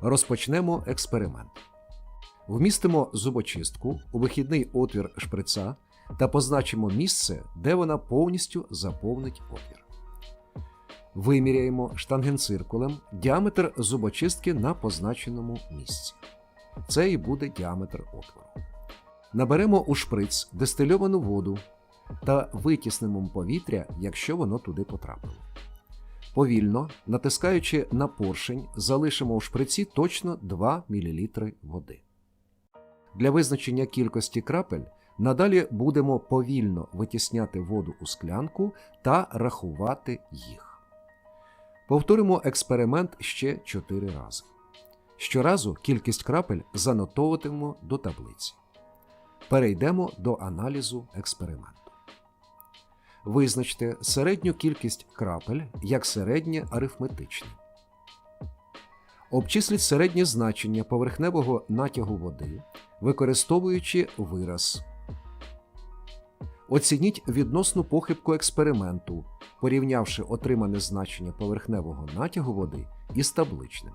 Розпочнемо експеримент. Вмістимо зубочистку у вихідний отвір шприца та позначимо місце, де вона повністю заповнить отвір. Виміряємо штангенциркулем діаметр зубочистки на позначеному місці. Це і буде діаметр отвору. Наберемо у шприц дистильовану воду та витіснемо повітря, якщо воно туди потрапило. Повільно, натискаючи на поршень, залишимо у шприці точно 2 мл води. Для визначення кількості крапель надалі будемо повільно витісняти воду у склянку та рахувати їх. Повторимо експеримент ще 4 рази. Щоразу кількість крапель занотовуватимемо до таблиці. Перейдемо до аналізу експерименту. Визначте середню кількість крапель як середнє арифметичне. Обчисліть середнє значення поверхневого натягу води, використовуючи вираз. Оцініть відносну похибку експерименту, порівнявши отримане значення поверхневого натягу води із табличним.